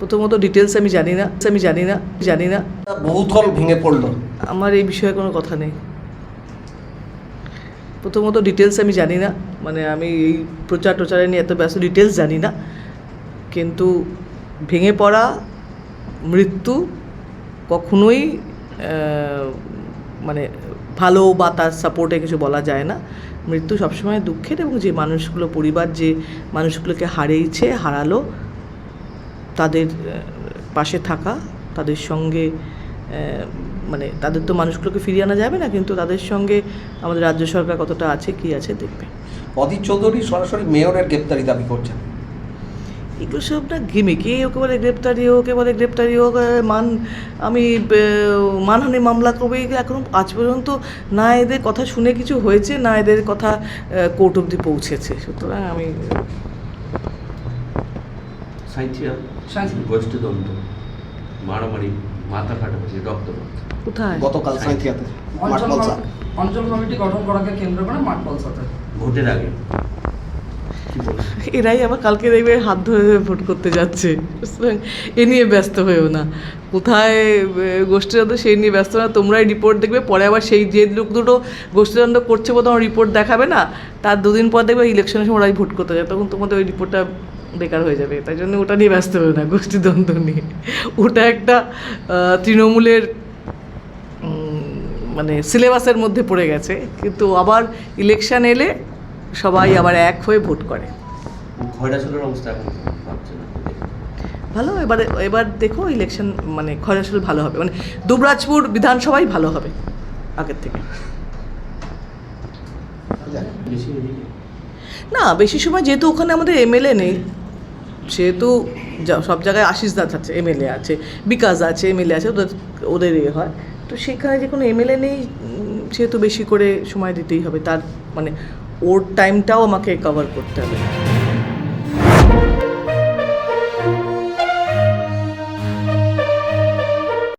প্রথমত ডিটেলস আমি জানি না আমি জানি না জানি না। বহুতল ভেঙে পড়ল। আমার এই বিষয়ে কোনো কথা নেই। প্রথমত ডিটেলস আমি জানি না মানে আমি এই প্রচার টোচারে নিয়ে এত ব্যস্ত ডিটেলস জানি না। কিন্তু ভেঙে পড়া মৃত্যু কখনোই মানে ভালো বা তার সাপোর্টে কিছু বলা যায় না। মৃত্যু সবসময় দুঃখের এবং যে মানুষগুলো পরিবার যে মানুষগুলোকে হারিয়েছে হারালো তাদের পাশে থাকা তাদের সঙ্গে মানে তাদের তো মানুষগুলোকে ফিরিয়ে আনা যাবে না কিন্তু তাদের সঙ্গে আমাদের রাজ্য সরকার কতটা আছে কি আছে দেখবে। অদিত চৌধুরী সরাসরি মেয়রের গ্রেপ্তারি দাবি করছেন। এগুলো সব না গেমে কে ওকে বলে গ্রেপ্তারি ওকে বলে গ্রেপ্তারি হোক মান আমি মানহানি মামলা করবে এগুলো এখন আজ পর্যন্ত না এদের কথা শুনে কিছু হয়েছে না এদের কথা কোর্ট অবধি পৌঁছেছে। সুতরাং আমি সাঁইথিয়া সাঁইথিয়া। গোষ্ঠীদ্বন্দ্ব মারামারি মাথা ফাটাফাটি রক্তপাত। কোথায়? গতকাল সাঁইথিয়াতে অঞ্চল কমিটি গঠন করাকে কেন্দ্র করে মাঠ পলসাতে ভোটের আগে। এরাই আবার কালকে দেখবে হাত ধরে ধরে ভোট করতে যাচ্ছে। এ নিয়ে ব্যস্ত হয়েও না। কোথায় গোষ্ঠীদ্বন্দ্ব সেই নিয়ে ব্যস্ত না। তোমরাই রিপোর্ট দেখবে পরে আবার সেই যে লোক দুটো গোষ্ঠীদ্বন্দ্ব করছে বলে তোমার রিপোর্ট দেখাবে না তার দুদিন পর দেখবে ইলেকশনের সময় ওরাই ভোট করতে যায়। তখন তোমাদের ওই রিপোর্টটা বেকার হয়ে যাবে তাই জন্য ওটা নিয়ে ব্যস্ত হয়ে না গোষ্ঠীদ্বন্দ্ব নিয়ে। ওটা একটা তৃণমূলের মানে সিলেবাসের মধ্যে পড়ে গেছে কিন্তু আবার ইলেকশন এলে সবাই আবার এক হয়ে ভোট করে। ভালো এবারে এবার দেখো ইলেকশন মানে খয়রাসল ভালো হবে মানে দুবরাজপুর বিধানসভাই ভালো হবে আগের থেকে। না বেশি সময় যেহেতু ওখানে আমাদের এমএলএ নেই সেহেতু সব জায়গায় আশিস দাস আছে, এমএলএ আছে, বিকাশ আছে, এমএলএ আছে, ওদের ওদের ইয়ে হয়। তো সেখানে যে কোনো এমএলএ নেই সেহেতু বেশি করে সময় দিতেই হবে। তার মানে ওর টাইমটাও আমাকে কভার করতে হবে।